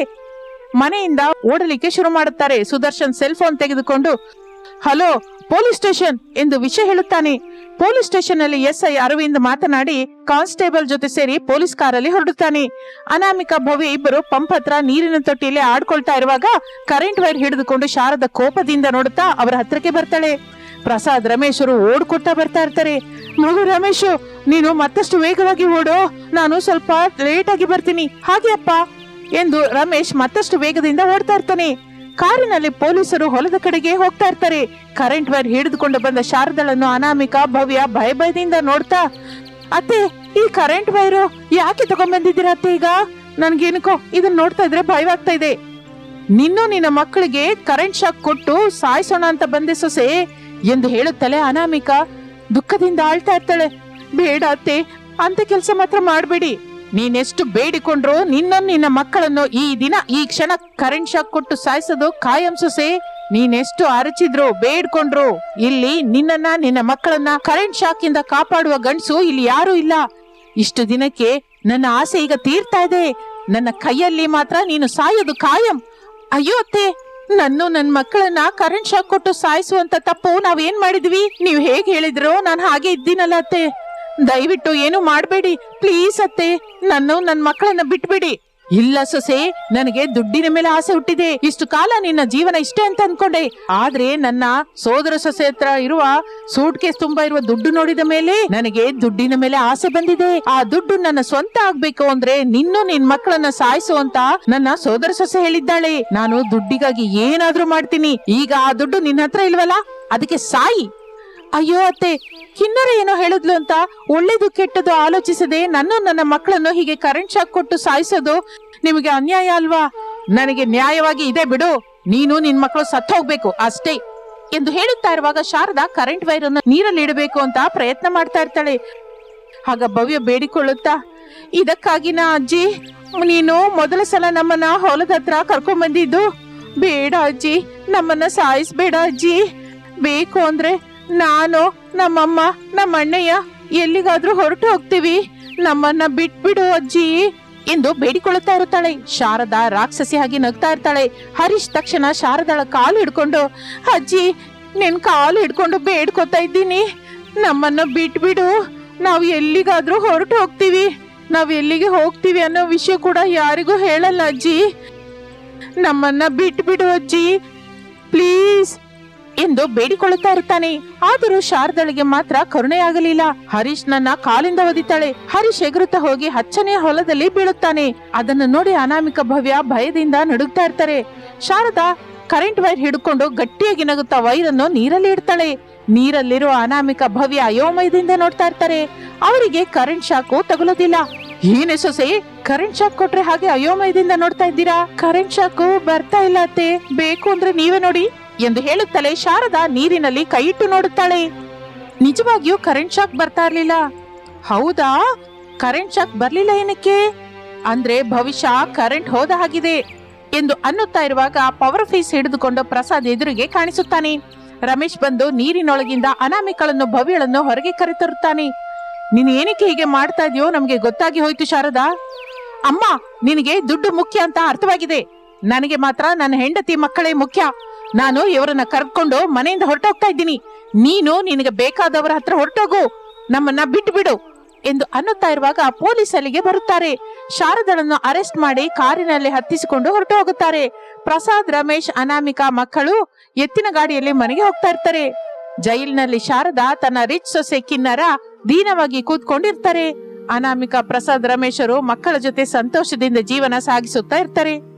ಮನೆಯಿಂದ ಓಡಲಿಕ್ಕೆ ಶುರು ಮಾಡುತ್ತಾರೆ. ಸುದರ್ಶನ್ ಸೆಲ್ ಫೋನ್ ತೆಗೆದುಕೊಂಡು, ಹಲೋ, ಪೊಲೀಸ್ ಸ್ಟೇಷನ್ ಎಂದು ವಿಷಯ ಹೇಳುತ್ತಾನೆ. ಪೊಲೀಸ್ ಸ್ಟೇಷನ್ ಅಲ್ಲಿ ಎಸ್ಐ ಅರವಿಂದ್ ಮಾತನಾಡಿ, ಕಾನ್ಸ್ಟೇಬಲ್ ಜೊತೆ ಸೇರಿ ಪೊಲೀಸ್ ಕಾರಲ್ಲಿ ಹೊರಡುತ್ತಾನೆ. ಅನಾಮಿಕಾ ಭವ್ಯ ಇಬ್ಬರು ಪಂಪ್ ಹತ್ರ ನೀರಿನ ತೊಟ್ಟಿಯಲ್ಲಿ ಆಡ್ಕೊಳ್ತಾ ಇರುವಾಗ ಕರೆಂಟ್ ವೈರ್ ಹಿಡಿದುಕೊಂಡು ಶಾರದ ಕೋಪದಿಂದ ನೋಡುತ್ತಾ ಅವರ ಹತ್ರಕ್ಕೆ ಬರ್ತಾಳೆ. ಪ್ರಸಾದ್ ರಮೇಶರು ಓಡ್ಕೊಡ್ತಾ ಬರ್ತಾ ಇರ್ತಾರೆ. ಮಗು ರಮೇಶು, ನೀನು ಮತ್ತಷ್ಟು ವೇಗವಾಗಿ ಓಡು. ನಾನು ಸ್ವಲ್ಪ ಲೇಟ್ ಆಗಿ ಬರ್ತೀನಿ. ಹಾಗೆ ಅಪ್ಪ ಎಂದು ರಮೇಶ್ ಮತ್ತಷ್ಟು ವೇಗದಿಂದ ಓಡ್ತಾ ಇರ್ತಾನೆ. ಕಾರಿನಲ್ಲಿ ಪೊಲೀಸರು ಹೊಲದ ಕಡೆಗೆ ಹೋಗ್ತಾ ಇರ್ತಾರೆ. ಕರೆಂಟ್ ವೈರ್ ಹಿಡಿದುಕೊಂಡು ಬಂದ ಶಾರದಳನ್ನು ಅನಾಮಿಕ, ಭವ್ಯ ಭಯ ಭಯದಿಂದ ನೋಡ್ತಾ, ಅತ್ತೆ, ಈ ಕರೆಂಟ್ ವೈರು ಯಾಕೆ ತಗೊಂಡ್ಬಂದಿದ್ದೀರಾ ಅತ್ತೆ ಈಗ? ನನ್ಗೇನಕೋ ಇದನ್ನ ನೋಡ್ತಾ ಇದ್ರೆ ಭಯವಾಗ್ತಾ ಇದೆ. ನಿನ್ನೂ ನಿನ್ನ ಮಕ್ಕಳಿಗೆ ಕರೆಂಟ್ ಶಾಕ್ ಕೊಟ್ಟು ಸಾಯಿಸೋಣ ಅಂತ ಬಂದೆ ಸೊಸೆ, ಎಂದು ಹೇಳುತ್ತಲೆ ಅನಾಮಿಕ ದುಃಖದಿಂದ ಆಳ್ತಾ ಇರ್ತಾಳೆ. ಬೇಡ ಅತ್ತೆ, ಅಂತ ಕೆಲಸ ಮಾತ್ರ ಮಾಡಬೇಡಿ. ನೀನೆಷ್ಟು ಬೇಡಿಕೊಂಡ್ರು ನಿನ್ನನ್ನು ನಿನ್ನ ಮಕ್ಕಳನ್ನು ಈ ದಿನ, ಈ ಕ್ಷಣ ಕರೆಂಟ್ ಶಾಕ್ ಕೊಟ್ಟು ಸಾಯಿಸೋದು ಕಾಯಂ ಸೊಸೆ. ನೀನೆಷ್ಟು ಅರಚಿದ್ರು, ಬೇಡ್ಕೊಂಡ್ರು, ಇಲ್ಲಿ ನಿನ್ನನ್ನ, ನಿನ್ನ ಮಕ್ಕಳನ್ನ ಕರೆಂಟ್ ಶಾಕ್ ಇಂದ ಕಾಪಾಡುವ ಗಂಡ್ಸು ಇಲ್ಲಿ ಯಾರೂ ಇಲ್ಲ. ಇಷ್ಟು ದಿನಕ್ಕೆ ನನ್ನ ಆಸೆ ಈಗ ತೀರ್ತಾ ಇದೆ. ನನ್ನ ಕೈಯಲ್ಲಿ ಮಾತ್ರ ನೀನು ಸಾಯೋದು ಕಾಯಂ. ಅಯ್ಯೋ ಅತ್ತೆ, ನನ್ನು ನನ್ನ ಮಕ್ಕಳನ್ನ ಕರೆಂಟ್ ಶಾಕ್ ಕೊಟ್ಟು ಸಾಯಿಸುವಂತ ತಪ್ಪು ನಾವೇನ್ ಮಾಡಿದ್ವಿ? ನೀವು ಹೇಗ್ ಹೇಳಿದ್ರು ನಾನು ಹಾಗೆ ಇದ್ದೀನಲ್ಲ ಅತ್ತೆ. ದಯವಿಟ್ಟು ಏನು ಮಾಡಬೇಡಿ. ಪ್ಲೀಸ್ ಅತ್ತೆ ನಾನು ನನ್ನ ಮಕ್ಕಳನ್ನ ಬಿಟ್ಬಿಡಿ. ಇಲ್ಲ ಸೊಸೆ, ನನಗೆ ದುಡ್ಡಿನ ಮೇಲೆ ಆಸೆ ಹುಟ್ಟಿದೆ. ಇಷ್ಟು ಕಾಲ ನಿನ್ನ ಜೀವನ ಇಷ್ಟೇ ಅಂತ ಅನ್ಕೊಂಡೆ. ಆದ್ರೆ ನನ್ನ ಸೋದರ ಸೊಸೆ ಹತ್ರ ಇರುವ ಸೂಟ್ ಕೇಸ್ ತುಂಬಾ ಇರುವ ದುಡ್ಡು ನೋಡಿದ ಮೇಲೆ ನನಗೆ ದುಡ್ಡಿನ ಮೇಲೆ ಆಸೆ ಬಂದಿದೆ. ಆ ದುಡ್ಡು ನನ್ನ ಸ್ವಂತ ಆಗ್ಬೇಕು ಅಂದ್ರೆ ನಿನ್ನೂ ನಿನ್ ಮಕ್ಕಳನ್ನ ಸಾಯಿಸು ಅಂತ ನನ್ನ ಸೋದರ ಸೊಸೆ ಹೇಳಿದ್ದಾಳೆ. ನಾನು ದುಡ್ಡಿಗಾಗಿ ಏನಾದ್ರೂ ಮಾಡ್ತೀನಿ. ಈಗ ಆ ದುಡ್ಡು ನಿನ್ನ ಹತ್ರ ಇಲ್ವಲ್ಲ? ಅದಕ್ಕೆ ಸಾಯಿ. ಅಯ್ಯೋ ಅತ್ತೆ ಕಿನ್ನರ ಏನೋ ಹೇಳಿದ್ಲು ಅಂತ ಒಳ್ಳೇದು ಕೆಟ್ಟದು ಆಲೋಚಿಸದೆ ನನ್ನ ನನ್ನ ಮಕ್ಕಳನ್ನು ಹೀಗೆ ಕರೆಂಟ್ ಶಾಕ್ ಕೊಟ್ಟು ಸಾಯಿಸೋದು ನಿಮಗೆ ಅನ್ಯಾಯ ಅಲ್ವಾ? ನನಗೆ ನ್ಯಾಯವಾಗಿ ಇದೆ ಬಿಡು. ನೀನು ನಿನ್ ಮಕ್ಕಳು ಸತ್ತು ಹೋಗ್ಬೇಕು ಅಷ್ಟೇ. ಎಂದು ಹೇಳುತ್ತಾ ಇರುವಾಗ ಶಾರದಾ ಕರೆಂಟ್ ವೈರ್ ಅನ್ನು ನೀರಲ್ಲಿ ಇಡಬೇಕು ಅಂತ ಪ್ರಯತ್ನ ಮಾಡ್ತಾ ಇರ್ತಾಳೆ. ಆಗ ಭವ್ಯ ಬೇಡಿಕೊಳ್ಳುತ್ತಾ ನಾ ಅಜ್ಜಿ, ನೀನು ಮೊದಲ ಸಲ ನಮ್ಮನ್ನ ಹೊಲದ ಹತ್ರ ಕರ್ಕೊಂಡ್ ಬಂದಿದ್ದು? ಬೇಡ ಅಜ್ಜಿ, ನಮ್ಮನ್ನ ಸಾಯಿಸ್ಬೇಡ ಅಜ್ಜಿ. ಬೇಕು ಅಂದ್ರೆ ನಾನು ನಮ್ಮಮ್ಮ ನಮ್ಮ ಅಣ್ಣಯ್ಯ ಎಲ್ಲಿಗಾದ್ರೂ ಹೊರಟು ಹೋಗ್ತೀವಿ. ನಮ್ಮನ್ನ ಬಿಟ್ಬಿಡು, ಅಜ್ಜಿ. ಎಂದು ಬೇಡಿಕೊಳ್ಳುತ್ತಾ ಇರುತ್ತಾಳೆ. ಶಾರದಾ ರಾಕ್ಷಸಿ ಆಗಿ ನಗ್ತಾ ಇರ್ತಾಳೆ. ಹರೀಶ್ ತಕ್ಷಣ ಶಾರದಾಳ ಕಾಲು ಹಿಡ್ಕೊಂಡು, ಅಜ್ಜಿ, ನಿನ್ ಕಾಲು ಹಿಡ್ಕೊಂಡು ಬೇಡ್ಕೊತಾ ಇದ್ದೀನಿ. ನಮ್ಮನ್ನ ಬಿಟ್ಬಿಡು. ನಾವು ಎಲ್ಲಿಗಾದ್ರೂ ಹೊರಟು ಹೋಗ್ತೀವಿ. ನಾವು ಎಲ್ಲಿಗೆ ಹೋಗ್ತೀವಿ ಅನ್ನೋ ವಿಷಯ ಕೂಡ ಯಾರಿಗೂ ಹೇಳಲ್ಲ, ಅಜ್ಜಿ. ನಮ್ಮನ್ನ ಬಿಟ್ಬಿಡು, ಅಜ್ಜಿ. ಪ್ಲೀಸ್ ಎಂದು ಬೇಡಿಕೊಳ್ಳುತ್ತಾ ಇರುತ್ತಾನೆ. ಆದರೂ ಶಾರದಳಿಗೆ ಮಾತ್ರ ಕರುಣೆಯಾಗಲಿಲ್ಲ. ಹರೀಶ್ ನನ್ನ ಕಾಲಿಂದ ಒದಿತಾಳೆ. ಹರೀಶ್ ಎಗರುತ್ತಾ ಹೋಗಿ ಹಚ್ಚನೆಯ ಹೊಲದಲ್ಲಿ ಬೀಳುತ್ತಾನೆ. ಅದನ್ನು ನೋಡಿ ಅನಾಮಿಕ ಭವ್ಯ ಭಯದಿಂದ ನಡುಗ್ತಾ ಇರ್ತಾರೆ. ಶಾರದಾ, ಕರೆಂಟ್ ವೈರ್ ಹಿಡ್ಕೊಂಡು ಗಟ್ಟಿಯಾಗಿ ನಗುತ್ತಾ ವೈರನ್ನು ನೀರಲ್ಲಿ ಇಡ್ತಾಳೆ. ನೀರಲ್ಲಿರುವ ಅನಾಮಿಕ ಭವ್ಯ ಅಯೋಮಯದಿಂದ ನೋಡ್ತಾ ಇರ್ತಾರೆ. ಅವರಿಗೆ ಕರೆಂಟ್ ಶಾಕು ತಗುಲೋದಿಲ್ಲ ಏನೇ ಸೊಸೆ ಕರೆಂಟ್ ಶಾಕ್ ಕೊಟ್ರೆ ಹಾಗೆ ಅಯೋಮಯದಿಂದ ನೋಡ್ತಾ ಇದ್ದೀರಾ? ಕರೆಂಟ್ ಶಾಕು ಬರ್ತಾ ಇಲ್ಲ ಅತ್ತೆ. ಬೇಕು ಅಂದ್ರೆ ನೀವೇ ನೋಡಿ. ಎಂದು ಹೇಳುತ್ತಲೇ ಶಾರದಾ ನೀರಿನಲ್ಲಿ ಕೈಯಿಟ್ಟು ನೋಡುತ್ತಾಳೆ. ನಿಜವಾಗಿಯೂ ಕರೆಂಟ್ ಶಾಕ್ ಬರ್ತಾ ಇರ್ಲಿಲ್ಲ. ಹೌದಾ? ಕರೆಂಟ್ ಶಾಕ್ ಬರ್ಲಿಲ್ಲ ಏನಕ್ಕೆ? ಅಂದ್ರೆ ಭವಿಷ್ಯ ಕರೆಂಟ್ ಹೋದ ಹಾಗಿದೆ ಎಂದು ಅನ್ನುತ್ತಾ ಇರುವಾಗ ಪವರ್ ಫೀಸ್ ಹಿಡಿದುಕೊಂಡು ಪ್ರಸಾದ್ ಎದುರಿಗೆ ಕಾಣಿಸುತ್ತಾನೆ. ರಮೇಶ್ ಬಂದು ನೀರಿನೊಳಗಿಂದ ಅನಾಮಿಕಳನ್ನು ಭವ್ಯಳನ್ನು ಹೊರಗೆ ಕರೆತರುತ್ತಾನೆ. ನೀನು ಏನಕ್ಕೆ ಹೀಗೆ ಮಾಡ್ತಾ ಇದೆಯೋ ನಮಗೆ ಗೊತ್ತಾಗಿ ಹೋಯ್ತು ಶಾರದಾ. ಅಮ್ಮ, ನಿನಗೆ ದುಡ್ಡು ಮುಖ್ಯ ಅಂತ ಅರ್ಥವಾಗಿದೆ. ನನಗೆ ಮಾತ್ರ ನನ್ನ ಹೆಂಡತಿ ಮಕ್ಕಳೇ ಮುಖ್ಯ. ನಾನು ಇವರನ್ನ ಕರ್ಕೊಂಡು ಮನೆಯಿಂದ ಹೊರಟೋಗ್ತಾ ಇದ್ದೀನಿ. ನೀನು ನಿನಗೆ ಬೇಕಾದವರ ಹತ್ರ ಹೊರಟೋಗು. ನಮ್ಮನ್ನ ಬಿಟ್ಟು ಬಿಡು ಎಂದು ಅನ್ನುತ್ತಾ ಇರುವಾಗ ಪೊಲೀಸ್ ಅಲ್ಲಿಗೆ ಬರುತ್ತಾರೆ. ಶಾರದಳನ್ನು ಅರೆಸ್ಟ್ ಮಾಡಿ ಕಾರಿನಲ್ಲಿ ಹತ್ತಿಸಿಕೊಂಡು ಹೊರಟು ಹೋಗುತ್ತಾರೆ ಪ್ರಸಾದ್, ರಮೇಶ್, ಅನಾಮಿಕಾ ಮಕ್ಕಳು ಎತ್ತಿನ ಗಾಡಿಯಲ್ಲಿ ಮನೆಗೆ ಹೋಗ್ತಾ ಇರ್ತಾರೆ. ಜೈಲಿನಲ್ಲಿ ಶಾರದಾ ತನ್ನ ರಿಚ್ ಸೊಸೆ ಕಿನ್ನರ ದೀನವಾಗಿ ಕೂತ್ಕೊಂಡಿರ್ತಾರೆ. ಅನಾಮಿಕಾ, ಪ್ರಸಾದ್, ರಮೇಶರು ಮಕ್ಕಳ ಜೊತೆ ಸಂತೋಷದಿಂದ ಜೀವನ ಸಾಗಿಸುತ್ತಾ ಇರ್ತಾರೆ.